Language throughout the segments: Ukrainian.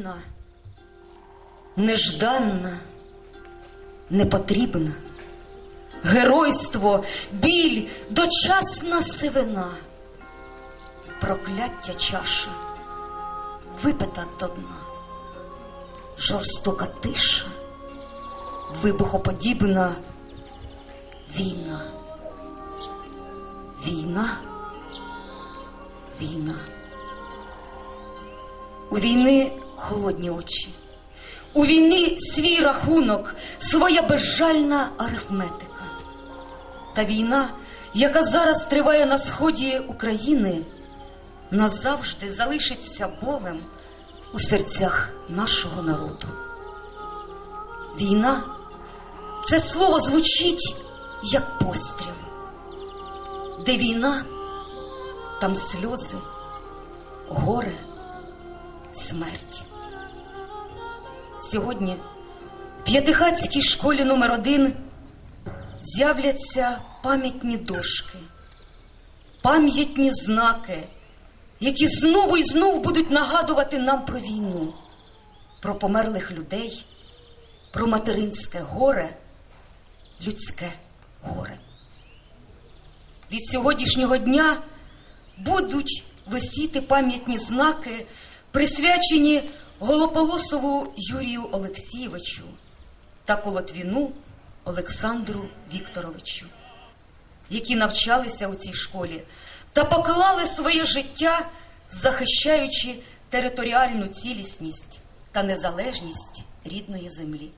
Україна нежданна, непотрібна, геройство, біль, дочасна сивина, прокляття чаша, випита до дна, жорстока тиша, вибухоподібна війна. Війна, війна. У війни холодні очі, у війни свій рахунок, своя безжальна арифметика. Та війна, яка зараз триває на сході України, назавжди залишиться болем у серцях нашого народу. Війна це слово звучить як постріл. Де війна, там сльози, горе, смерть. Сьогодні в П'ятихатській школі номер один з'являться пам'ятні дошки, пам'ятні знаки, які знову і знову будуть нагадувати нам про війну, про померлих людей, про материнське горе, людське горе. Від сьогоднішнього дня будуть висіти пам'ятні знаки, присвячені Голополосову Юрію Олексійовичу та Колотвіну Олександру Вікторовичу, які навчалися у цій школі та поклали своє життя, захищаючи територіальну цілісність та незалежність рідної землі.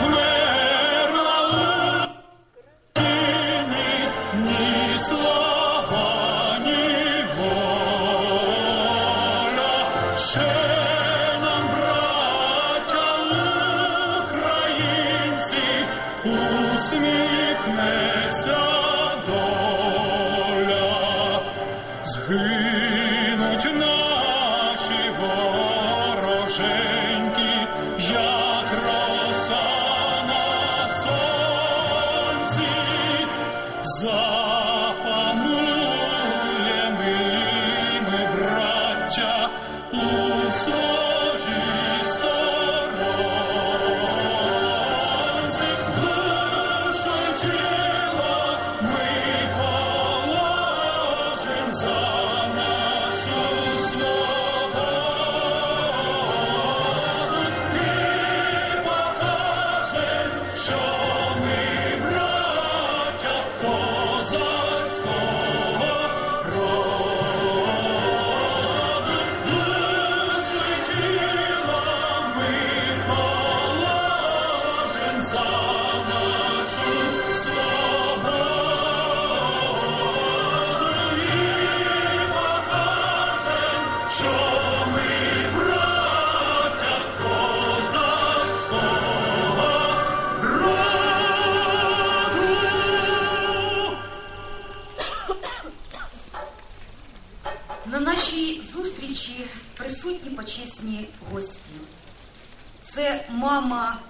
Ні На нашій зустрічі присутні почесні гості. Це мама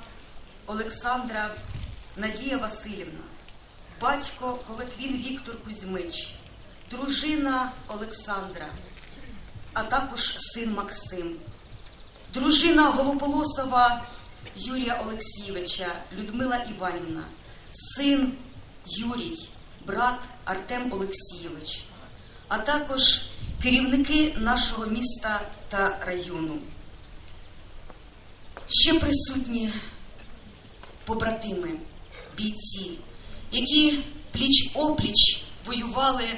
Олександра Надія Васильівна, батько Колотвін Віктор Кузьмич, дружина Олександра, а також син Максим, дружина Голополосова Юрія Олексійовича, Людмила Іванівна, син Юрій, брат Артем Олексійович а також керівники нашого міста та району. Ще присутні побратими, бійці, які пліч опліч воювали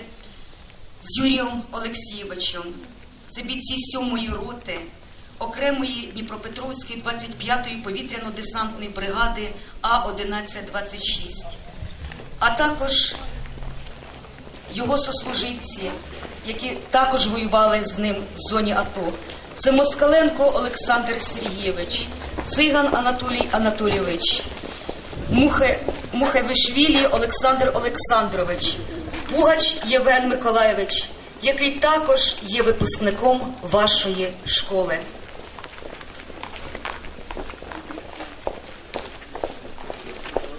з Юрієм Олексійовичем. Це бійці 7-ї роти, окремої Дніпропетровської 25-ї повітряно-десантної бригади А-1126, а також його сослуживці, які також воювали з ним в зоні АТО. Це Москаленко Олександр Сергійович, Циган Анатолій Анатолійович, Мухе, Мухевишвілі Олександр Олександрович, Пугач Євген Миколаєвич, який також є випускником вашої школи.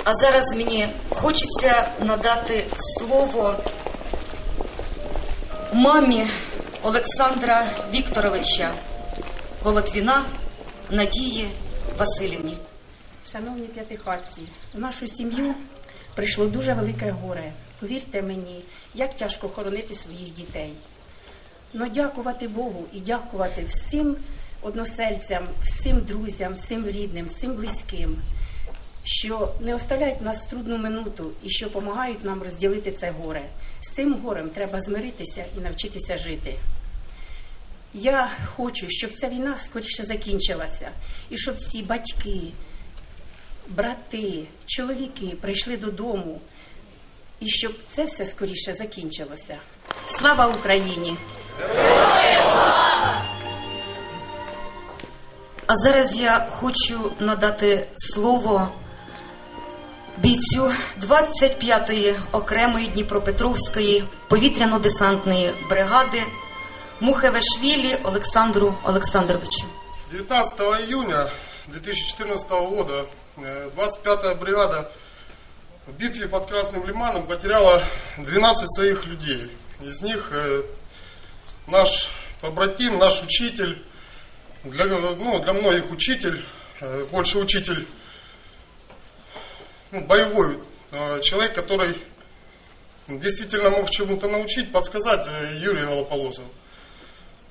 А зараз мені хочеться надати слово мамі Олександра Вікторовича, Полотвіна Надії Васильівні. Шановні п'ятихатці, в нашу сім'ю прийшло дуже велике горе. Повірте мені, як тяжко хоронити своїх дітей. Но дякувати Богу і дякувати всім односельцям, всім друзям, всім рідним, всім близьким, що не оставляють нас в трудну минуту і що допомагають нам розділити це горе. З цим горем треба змиритися і навчитися жити. Я хочу, щоб ця війна скоріше закінчилася, і щоб всі батьки, брати, чоловіки прийшли додому, і щоб це все скоріше закінчилося. Слава Україні! А зараз я хочу надати слово бійцю 25-ї окремої Дніпропетровської повітряно-десантної бригади Мухевешвілі Олександру Олександровичу. 19 июня 2014 года э, 25-я бригада в битве под Красным Лиманом потеряла 12 своих людей. Из них э, наш побратим, наш учитель, для, ну, для многих учитель, э, больше учитель, ну, боевой э, человек, который действительно мог чему-то научить, подсказать э, Юрий Голополосов.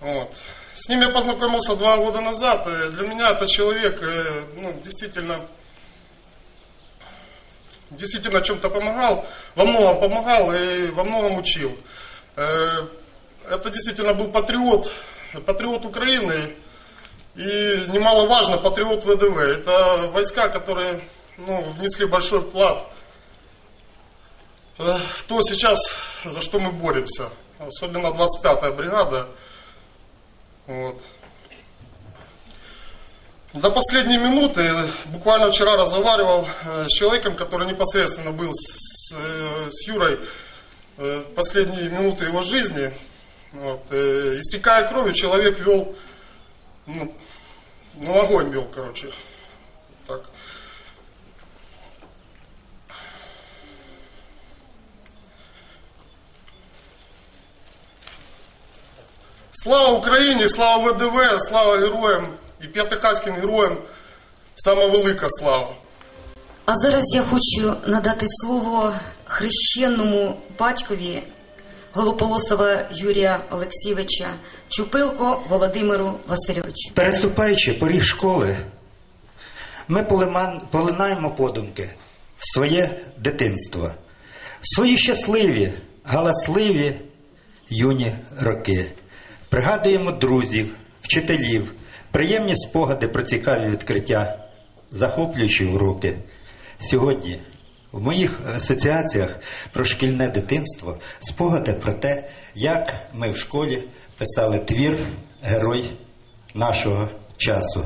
Вот. С ним я познакомился два года назад. Для меня это человек, э, ну, действительно, действительно чем-то помогал, во многом помогал и во многом учил. Э, Это действительно был патриот, патриот Украины и немаловажно патриот ВДВ. Это войска, которые ну, внесли большой вклад э, в то сейчас, за что мы боремся. Особенно 25-я бригада. Вот. До последней минуты, буквально вчера разговаривал э, с человеком, который непосредственно был с, э, с Юрой э, последние минуты его жизни. Вот. э, Истекая кровью, человек вел, ну, ну огонь вел, короче. Слава Україні, слава ВДВ, слава героям і п'ятихатським героям. Сама велика слава. А зараз я хочу надати слово хрещенному батькові Голополосова Юрія Олексійовича Чупилко Володимиру Васильовичу. Переступаючи поріг школи, ми полинаємо подумки в своє дитинство, в свої щасливі, галасливі юні роки. Пригадуємо друзів, вчителів, приємні спогади про цікаві відкриття, захоплюючі уроки. Сьогодні в моїх асоціаціях про шкільне дитинство спогади про те, як ми в школі писали твір Герой нашого часу.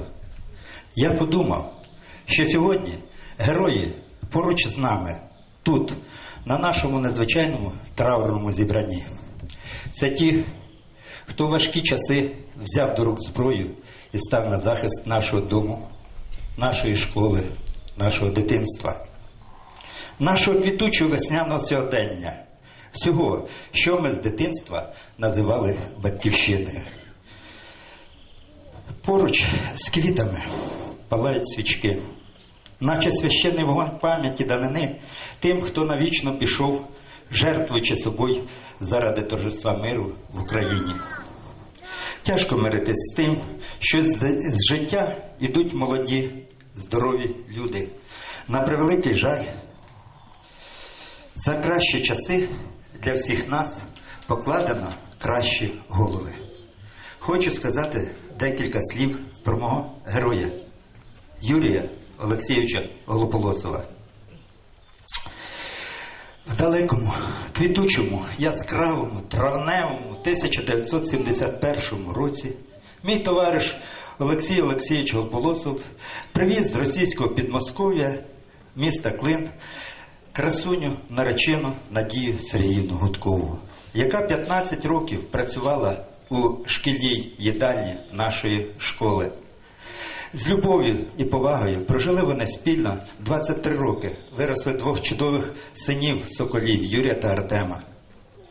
Я подумав, що сьогодні герої поруч з нами, тут, на нашому незвичайному траурному зібранні. Це ті, хто важкі часи взяв до рук зброю і став на захист нашого дому, нашої школи, нашого дитинства, нашого квітучого весняного сьогодення, всього, що ми з дитинства називали батьківщиною. Поруч з квітами палають свічки, наче священний вогонь пам'яті данини тим, хто навічно пішов, жертвуючи собою заради торжества миру в Україні. Тяжко миритись з тим, що з, життя ідуть молоді, здорові люди. На превеликий жаль, за кращі часи для всіх нас покладено кращі голови. Хочу сказати декілька слів про мого героя Юрія Олексійовича Голополосова. В далекому, квітучому, яскравому, травневому 1971 році мій товариш Олексій Олексійович Голополосов привіз з російського Підмосков'я міста Клин красуню наречену Надію Сергіївну Гудкову, яка 15 років працювала у шкільній їдальні нашої школи. З любов'ю і повагою прожили вони спільно 23 роки. Виросли двох чудових синів соколів Юрія та Артема.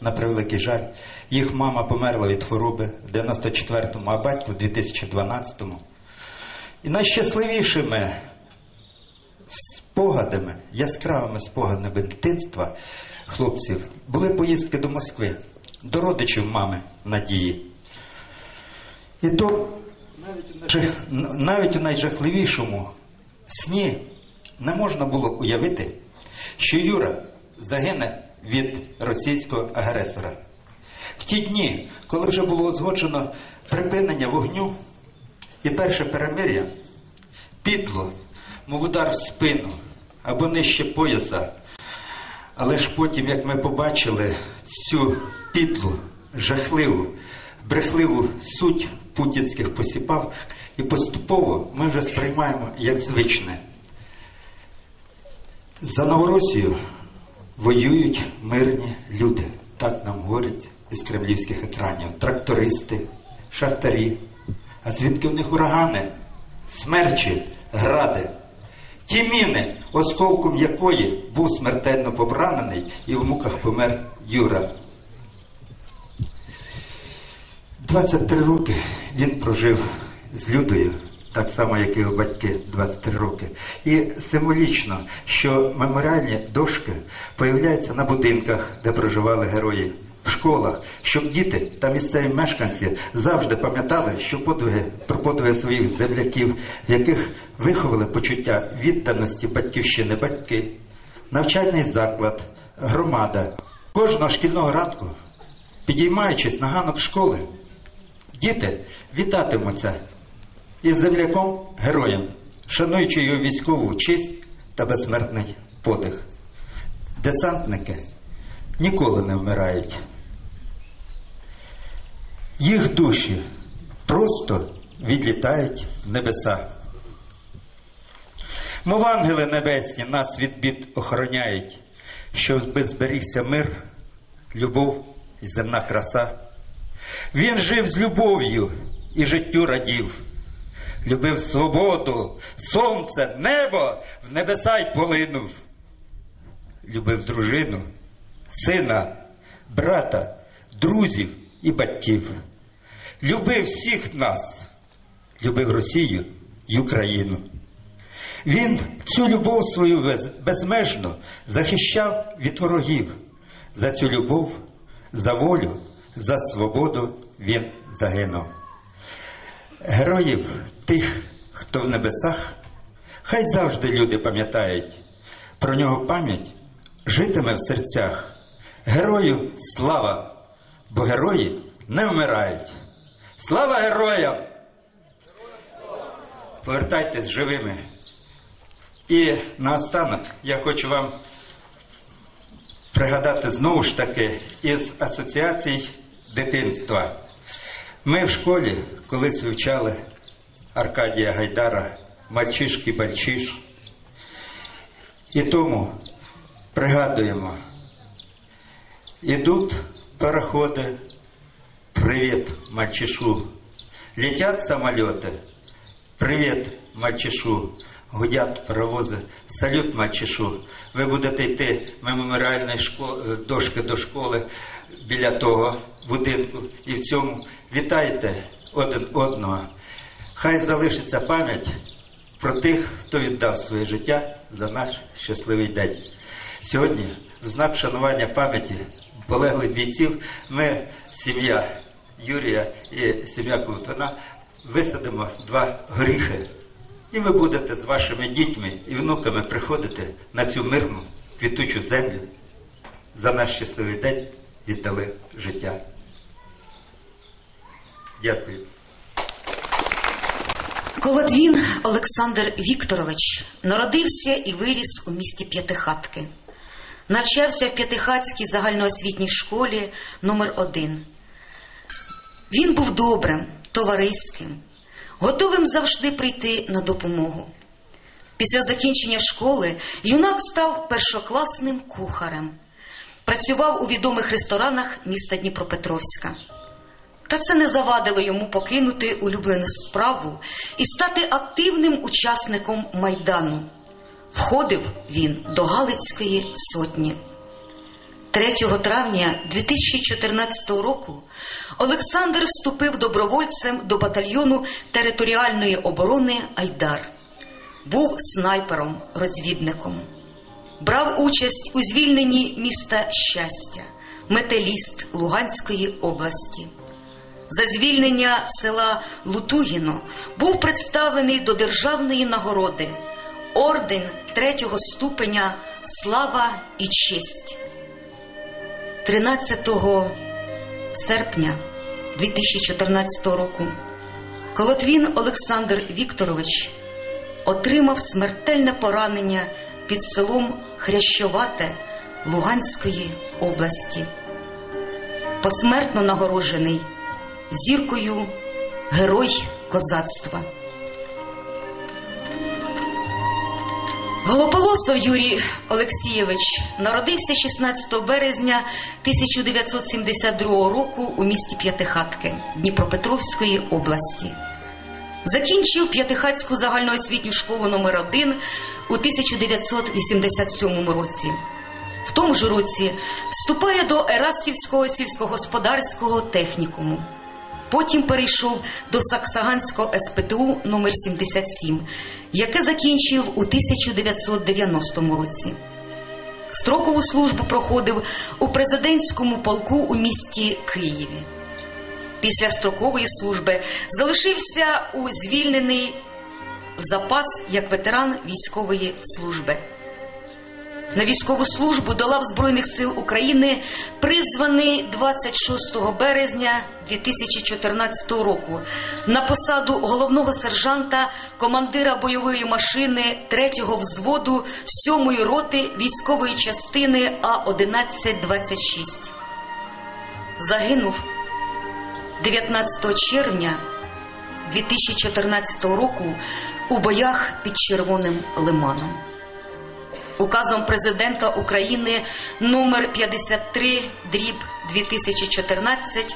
на превеликий жаль. Їх мама померла від хвороби в 94-му, а батько в 2012-му. І найщасливішими спогадами, яскравими спогадами дитинства хлопців були поїздки до Москви, до родичів мами Надії. І то навіть у найжахливішому сні не можна було уявити, що Юра загине від російського агресора. В ті дні, коли вже було узгоджено припинення вогню і перше перемир'я, підло, мов удар в спину або нижче пояса. Але ж потім, як ми побачили цю підлу, жахливу, брехливу суть путінських посіпав, і поступово ми вже сприймаємо як звичне. За Новоросію воюють мирні люди. Так нам говорять із кремлівських екранів. Трактористи, шахтарі. А звідки в них урагани, смерчі, гради. Ті міни, осколком якої був смертельно побранений і в муках помер Юра. 23 роки він прожив з Людою, так само, як і його батьки 23 роки. І символічно, що меморіальні дошки появляються на будинках, де проживали герої, в школах, щоб діти та місцеві мешканці завжди пам'ятали, що подвиги про подвиги своїх земляків, в яких виховали почуття відданості батьківщини батьки, навчальний заклад, громада. Кожного шкільного ранку, підіймаючись на ганок школи, Діти вітатимуться із земляком героєм, шануючи його військову честь та безсмертний подих. Десантники ніколи не вмирають. Їх душі просто відлітають в небеса. Мов ангели небесні нас від бід охороняють, щоб зберігся мир, любов і земна краса. Він жив з любов'ю і життю радів. Любив свободу, сонце, небо, в небеса й полинув. Любив дружину, сина, брата, друзів і батьків. Любив всіх нас, любив Росію й Україну. Він цю любов свою безмежно захищав від ворогів. За цю любов, за волю, за свободу він загинув. Героїв тих, хто в небесах, хай завжди люди пам'ятають. Про нього пам'ять житиме в серцях. Герою слава, бо герої не вмирають. Слава героям! Повертайтесь живими. І наостанок я хочу вам пригадати знову ж таки із асоціацій дитинства. Ми в школі колись вивчали Аркадія Гайдара Мальчишки Бальчиш. І тому пригадуємо, ідуть пароходи, привіт, мальчишу. Летять самоліти, привіт, мальчишу. Гудять паровози, салют мальчишу. Ви будете йти меморіальної шко- е, дошки до школи біля того будинку і в цьому вітайте один одного. Хай залишиться пам'ять про тих, хто віддав своє життя за наш щасливий день. Сьогодні, в знак шанування пам'яті полеглих бійців, ми, сім'я Юрія і сім'я Колотвина, висадимо два горіхи. І ви будете з вашими дітьми і внуками приходити на цю мирну квітучу землю. За наш щасливий день віддали життя. Дякую. Колотвін Олександр Вікторович народився і виріс у місті П'ятихатки. Навчався в П'ятихатській загальноосвітній школі номер 1 Він був добрим, товариським, готовим завжди прийти на допомогу. Після закінчення школи юнак став першокласним кухарем. Працював у відомих ресторанах міста Дніпропетровська. Та це не завадило йому покинути улюблену справу і стати активним учасником майдану. Входив він до Галицької сотні. 3 травня 2014 року Олександр вступив добровольцем до батальйону територіальної оборони Айдар. Був снайпером, розвідником. Брав участь у звільненні міста Щастя, металіст Луганської області. За звільнення села Лутугіно був представлений до державної нагороди орден третього ступеня Слава і честь. 13 серпня 2014 року Колотвін Олександр Вікторович отримав смертельне поранення під селом Хрящовате Луганської області. Посмертно нагороджений зіркою Герой козацтва. Голополосов Юрій Олексійович народився 16 березня 1972 року у місті П'ятихатки Дніпропетровської області. Закінчив П'ятихатську загальноосвітню школу номер 1 у 1987 році. В тому ж році вступає до Ерастівського сільськогосподарського технікуму. Потім перейшов до Саксаганського СПТУ номер 77 яке закінчив у 1990 році. Строкову службу проходив у президентському полку у місті Києві. Після строкової служби залишився у звільнений запас як ветеран військової служби. На військову службу до лав Збройних сил України призваний 26 березня 2014 року. На посаду головного сержанта, командира бойової машини 3-го взводу 7-ї роти військової частини А 1126 Загинув 19 червня 2014 року у боях під Червоним Лиманом указом президента України номер 53 дріб 2014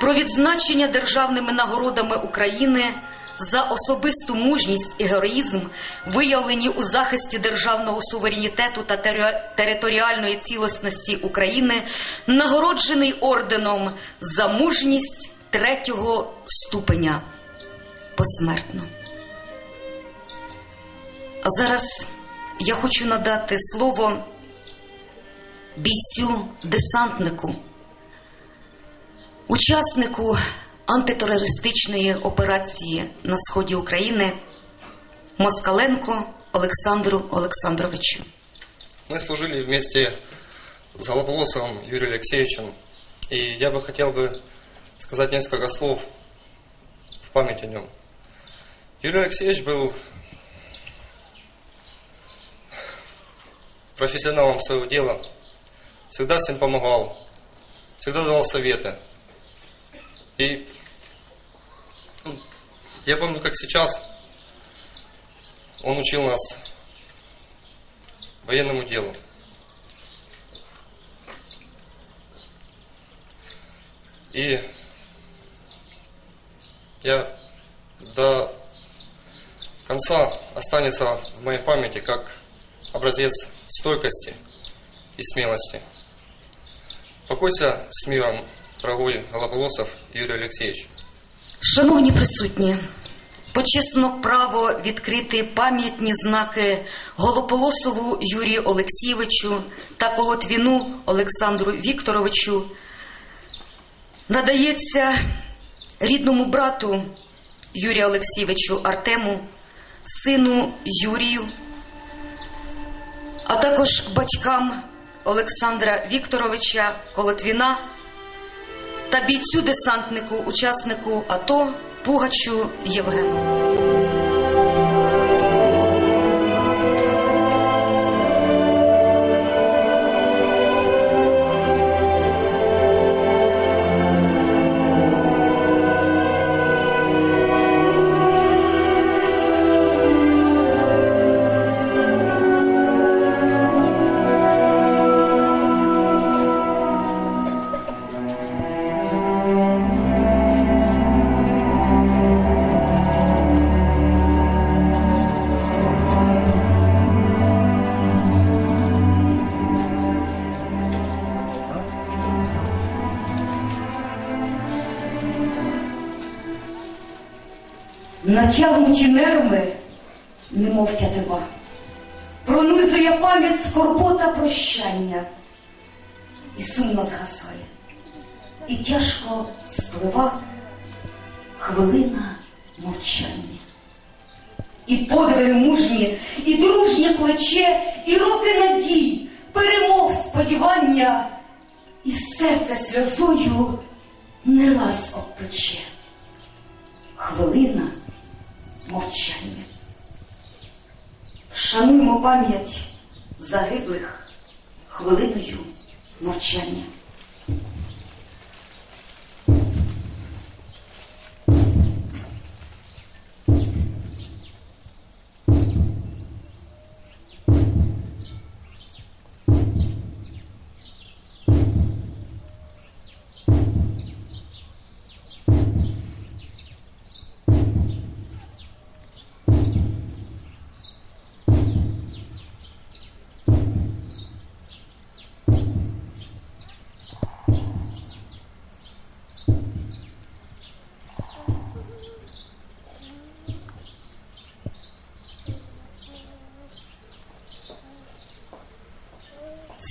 про відзначення державними нагородами України за особисту мужність і героїзм, виявлені у захисті державного суверенітету та територіальної цілісності України, нагороджений орденом за мужність третього ступеня посмертно. А зараз я хочу надати слово бійцю десантнику, учаснику антитерористичної операції на сході України Москаленко Олександру Олександровичу. Мы служили вместе с Голополосовым Юрием Алексеевичем, и я бы хотел бы сказать несколько слов в память о нем. Юрий Алексеевич был профессионалом своего дела, всегда всем помогал, всегда давал советы. И ну, я помню, как сейчас он учил нас военному делу. И я до конца останется в моей памяти как образец стойкости и смелости. Покойся с миром, дорогой Голополосов Юрий Алексеевич. Шановні присутні, почесно право відкрити пам'ятні знаки Голополосову Юрію Олексійовичу та Колотвіну Олександру Вікторовичу надається рідному брату Юрію Олексійовичу Артему, сину Юрію а також батькам Олександра Вікторовича Колотвіна та бійцю десантнику, учаснику АТО Пугачу Євгену. Натягнуті нерви, немов тятива. Пронизує пам'ять скорбота прощання, і сумно згасає, і тяжко спливав хвилина мовчання. І подвиги мужні, і дружнє плече, і роки надій, перемог сподівання, і серце сльозою не раз обпече. Хвилина мовчання. Шануймо пам'ять загиблих хвилиною мовчання.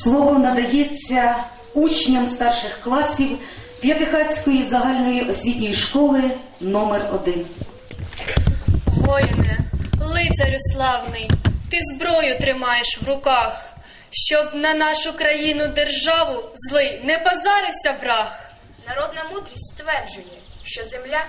Слово надається учням старших класів П'ятихатської загальної освітньої школи номер 1 Воїне, лицарю славний, ти зброю тримаєш в руках, щоб на нашу країну державу злий не позарився враг. Народна мудрість стверджує, що земля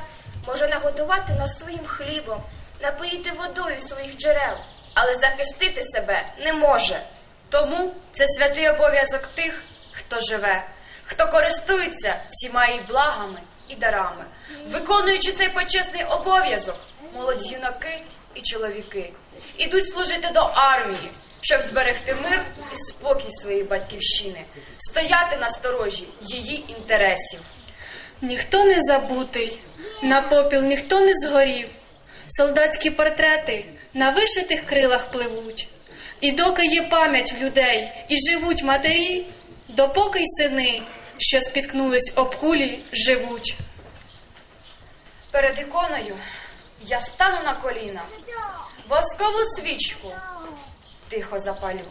може нагодувати нас своїм хлібом, напоїти водою своїх джерел, але захистити себе не може. Тому це святий обов'язок тих, хто живе, хто користується всіма її благами і дарами. Виконуючи цей почесний обов'язок, молоді юнаки і чоловіки ідуть служити до армії, щоб зберегти мир і спокій своєї батьківщини, стояти на сторожі її інтересів. Ніхто не забутий, на попіл ніхто не згорів. Солдатські портрети на вишитих крилах пливуть. І доки є пам'ять в людей і живуть матері, допоки й сини, що спіткнулись об кулі, живуть. Перед іконою я стану на коліна, воскову свічку тихо запалю.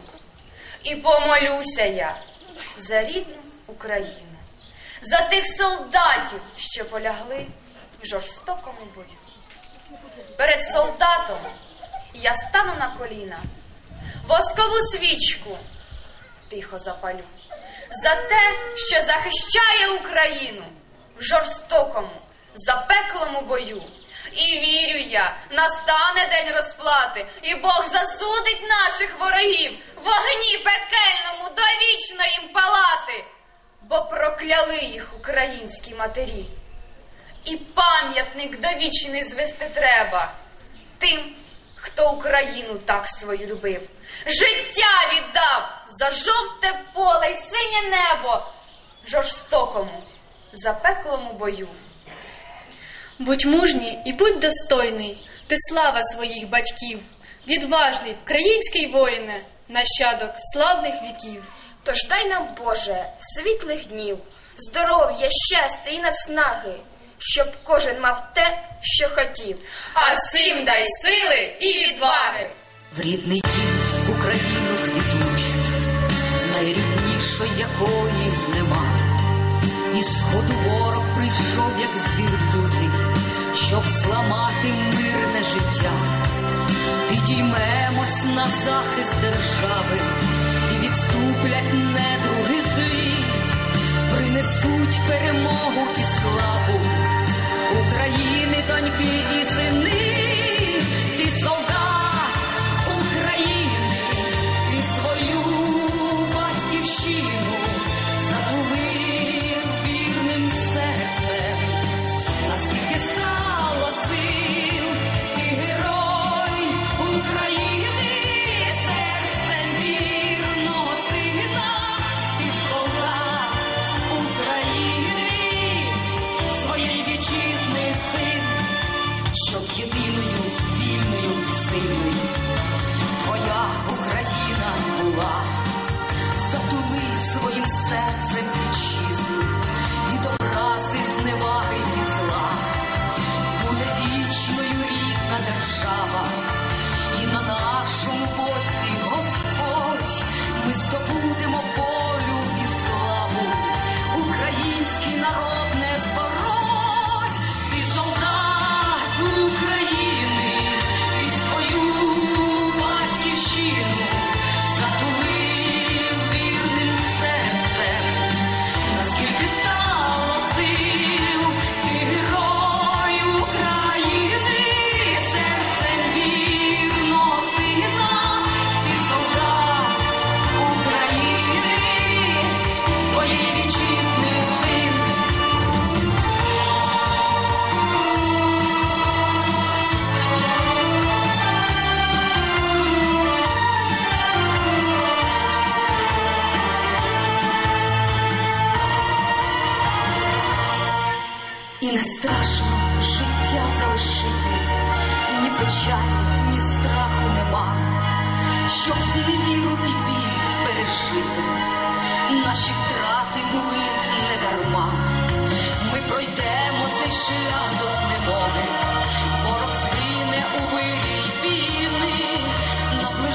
І помолюся я за рідну Україну, за тих солдатів, що полягли в жорстокому бою. Перед солдатом я стану на коліна, воскову свічку тихо запалю. За те, що захищає Україну в жорстокому, запеклому бою. І вірю я, настане день розплати, і Бог засудить наших ворогів в вогні пекельному довічно їм палати, бо прокляли їх українські матері. І пам'ятник довічний звести треба тим, хто Україну так свою любив. Життя віддав за жовте поле й синє небо жорстокому, запеклому бою. Будь мужній і будь достойний, ти слава своїх батьків, відважний вкраїнський воїне, нащадок славних віків. Тож дай нам, Боже, світлих днів, здоров'я, щастя і наснаги, щоб кожен мав те, що хотів, а всім дай сили і відваги. В рідний дім Україну квітучу, найріднішої якої нема. І сходу ворог прийшов, як звір лютий, щоб зламати мирне життя. Підіймемось на захист держави, і відступлять недруги злі, принесуть перемогу і славу України,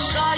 song.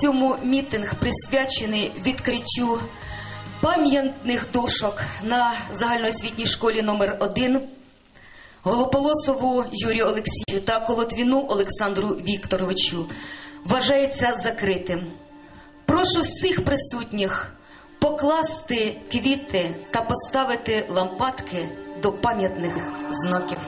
цьому мітинг присвячений відкриттю пам'ятних дошок на загальноосвітній школі номер 1 Голополосову Юрію Олексію та Колотвіну Олександру Вікторовичу. Вважається закритим. Прошу всіх присутніх покласти квіти та поставити лампадки до пам'ятних знаків.